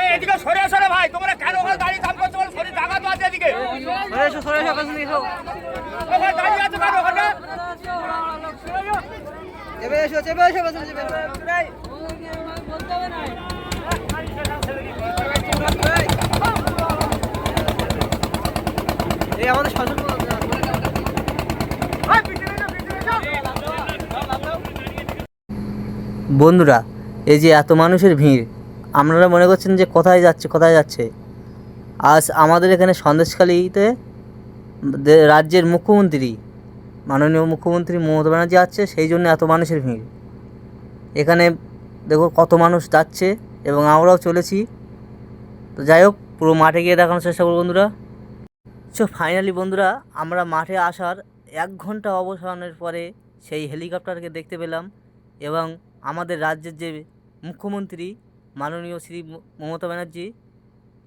এই এদিকে সরে সরে ভাই। তোমরা কেন ওখানে দাঁড়িয়ে কাম করছ বলো? শরীর জায়গা তো আছে এদিকে। সরে এসো সরে এসো দিকে এসো। ওখানে দাঁড়িয়ে আছে কেন ওখানে? চেপে এসো চেপে এসো পেছন চেপে এসো। এই আমাদের শাসন বন্ধুরা, এই যে এত মানুষের ভিড়, আপনারা মনে করছেন যে কোথায় যাচ্ছে কোথায় যাচ্ছে? আজ আমাদের এখানে সন্দেশখালীতে রাজ্যের মুখ্যমন্ত্রী, মাননীয় মুখ্যমন্ত্রী মমতা ব্যানার্জি আছে সেই জন্য এত মানুষের ভিড়। এখানে দেখো কত মানুষ যাচ্ছে এবং আমরাও চলেছি। তো যাই হোক, পুরো মাঠে গিয়ে দেখানোর চেষ্টা করব বন্ধুরা। সো ফাইনালি বন্ধুরা, আমরা মাঠে আসার এক ঘণ্টা অবসানের পরে সেই হেলিকপ্টারকে দেখতে পেলাম এবং আমাদের রাজ্যের যে মুখ্যমন্ত্রী মাননীয় শ্রী মমতা ব্যানার্জি,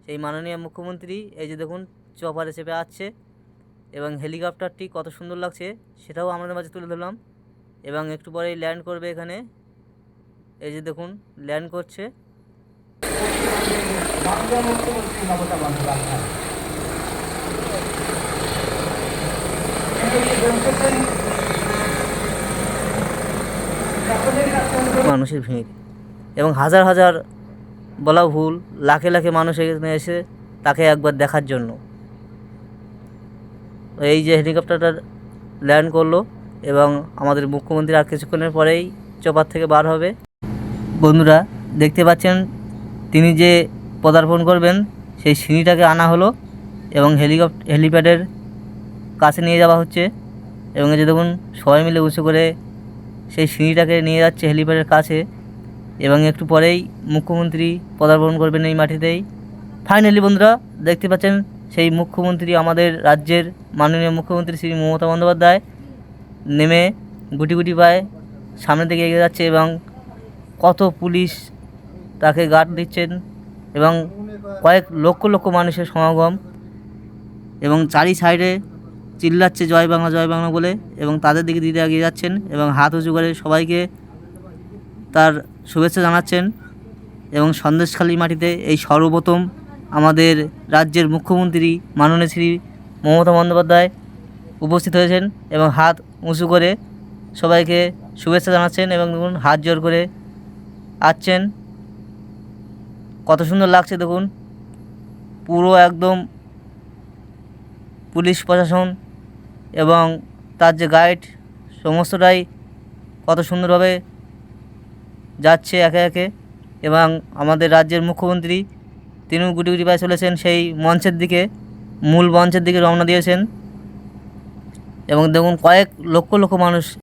সেই মাননীয় মুখ্যমন্ত্রী, এই যে দেখুন, চপারে চেপে আসছে এবং হেলিকপ্টারটি কত সুন্দর লাগছে সেটাও আমাদের মাঝে তুলে ধরলাম এবং একটু পরেই ল্যান্ড করবে এখানে। এই যে দেখুন, ল্যান্ড করছে। মানুষের ভিড় এবং হাজার হাজার বলা ভুল, লাখে লাখে মানুষ এখানে এসে তাকে একবার দেখার জন্য। এই যে হেলিকপ্টারটা ল্যান্ড করল এবং আমাদের মুখ্যমন্ত্রী আর কিছুক্ষণের পরেই চপার থেকে বার হবে। বন্ধুরা, দেখতে পাচ্ছেন, তিনি যে পদার্পণ করবেন, সেই সিঁড়িটাকে আনা হলো এবং হেলিকপ হেলিপ্যাডের কাছে নিয়ে যাওয়া হচ্ছে। এবং এই যে দেখুন, সবাই মিলে উঁচু করে সেই সিঁড়িটাকে নিয়ে যাচ্ছে হেলিপ্যাডের কাছে এবং একটু পরেই মুখ্যমন্ত্রী পদার্পণ করবেন এই মাটিতেই। ফাইনালি বন্ধুরা, দেখতে পাচ্ছেন সেই মুখ্যমন্ত্রী আমাদের রাজ্যের মাননীয় মুখ্যমন্ত্রী শ্রী মমতা বন্দ্যোপাধ্যায় নেমে গুটি গুটি পায়ে সামনের দিকে এগিয়ে যাচ্ছে এবং কত পুলিশ তাকে গার্ড দিচ্ছেন এবং কয়েক লক্ষ লক্ষ মানুষের সমাগম এবং চারি সাইডে চিল্লাচ্ছে জয় বাংলা জয় বাংলা বলে এবং তাদের দিকে দিদি এগিয়ে যাচ্ছেন এবং হাত উঁচু করে সবাইকে তার শুভেচ্ছা জানাচ্ছেন এবং সন্দেশখালী মাটিতে এই সর্বপ্রথম আমাদের রাজ্যের মুখ্যমন্ত্রী মাননীয় শ্রী মমতা বন্দ্যোপাধ্যায় উপস্থিত হয়েছেন এবং হাত উঁচু করে সবাইকে শুভেচ্ছা জানাচ্ছেন এবং দেখুন, হাত জোর করে আসছেন কত সুন্দর লাগছে, দেখুন। পুরো একদম পুলিশ প্রশাসন এবং তার যে গাইড সমস্তটাই কত সুন্দরভাবে যাচ্ছে একে একে এবং আমাদের রাজ্যের মুখ্যমন্ত্রী তিনিও গুটি গুটি পায়ে চলেছেন, সেই মঞ্চের দিকে, মূল মঞ্চের দিকে রওনা দিয়েছেন। এবং দেখুন কয়েক লক্ষ লক্ষ মানুষ